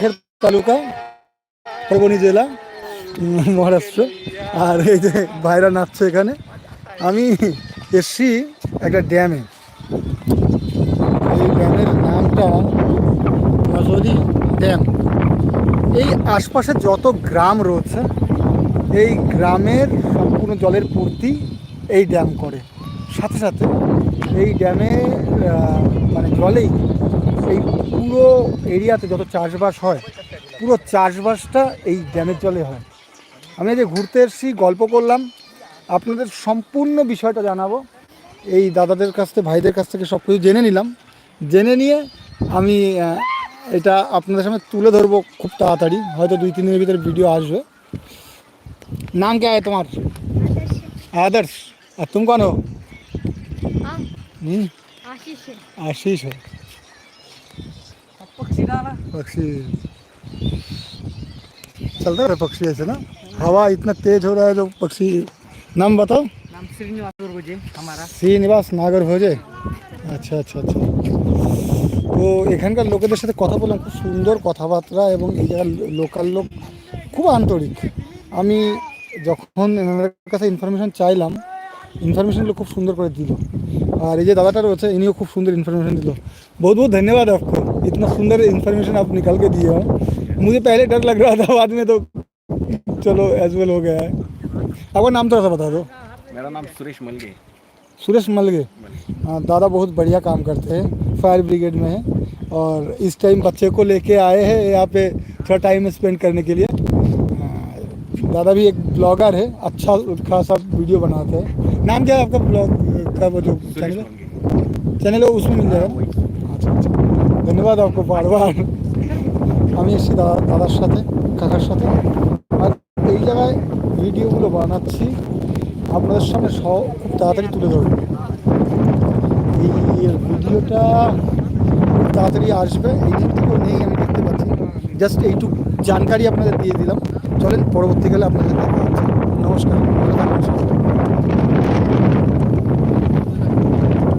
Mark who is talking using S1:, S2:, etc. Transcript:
S1: খের তালুকা পরবনি জেলা মহারাষ্ট্র। আর এই যে ভাইরা নাচছে এখানে, আমি এসছি একটা ড্যামে। এই ড্যামের নামটা মসৌদি ড্যাম। এই আশপাশে যত গ্রাম রয়েছে, এই গ্রামের সম্পূর্ণ জলের পূর্তি এই ড্যাম করে। সাথে সাথে এই ড্যামে মানে জলেই এই পুরো এরিয়াতে যত চাষবাস হয় পুরো চাষবাসটা এই ড্যামের জলে হয়। আমি যে ঘুরতে এসেছি গল্প করলাম। আপনাদের সম্পূর্ণ বিষয়টা জানাব। এই দাদাদের কাছ থেকে ভাইদের কাছ থেকে সব কিছু জেনে নিলাম। জেনে নিয়ে আমি এটা আপনাদের সামনে তুলে ধরবো খুব তাড়াতাড়ি। হয়তো দুই তিন দিনের ভিতরে ভিডিও আসবে। নাম কে আয় তোমার? আদর্শ। আর তুমি
S2: কেন?
S1: হুম।
S2: आशीष है
S1: आशीष है
S3: पक्षी डाला
S1: पक्षी चलता है पक्षी ऐसे ना हवा इतना तेज हो रहा है जो पक्षी नाम बताओ
S3: नाम श्रीनिवास गुरुजी हमारा
S1: শ্রীনিবাস নাগর ভোজে আচ্ছা আচ্ছা আচ্ছা তো এখানকার লোকেদের সাথে কথা বললাম খুব সুন্দর কথাবার্তা এবং এই জায়গার লোকাল লোক খুব আন্তরিক আমি যখন এনাদের কাছে ইনফরমেশন চাইলাম ইনফরমেশনগুলো খুব সুন্দর করে দিল আর এই যে দাদাটা রয়েছে ইনিও খুব সুন্দর इन्फॉर्मेशन दिलो बहुत बहुत धन्यवाद आपको इतना सुंदर इन्फॉर्मेशन आप निकाल के दिए हो मुझे पहले डर लग रहा था बाद में तो चलो एज वेल हो गया है आपका नाम थोड़ा सा बता दो
S4: मेरा नाम सुरेश मलगे
S1: सुरेश मलगे हाँ दादा बहुत बढ़िया काम करते हैं फायर ब्रिगेड में है और इस टाइम बच्चे को लेके आए हैं यहाँ पे थोड़ा टाइम स्पेंड करने के लिए हाँ, दादा भी एक ब्लॉगर है अच्छा खासा वीडियो बनाते हैं नाम क्या है आपका ब्लॉग का वो जो
S4: सुरेश
S1: चैनल है
S4: मलगे
S1: চ্যানেলে उसमें मिल जाएगा আচ্ছা আচ্ছা ধন্যবাদ आपको বারবার আমি এসেছি দাদা দাদার সাথে কাকার সাথে আর এই জায়গায় ভিডিওগুলো বানাচ্ছি আপনাদের সামনে সহ খুব তাড়াতাড়ি তুলে ধরবো এই ভিডিওটা খুব তাড়াতাড়ি আসবে এই মুহূর্তে নেই আমি দেখতে পাচ্ছি জাস্ট এইটুকু জানকারি আপনাদের দিয়ে দিলাম চলেন পরবর্তীকালে আপনাদের দেখা হচ্ছে নমস্কার ভালো থাকবেন সবাই।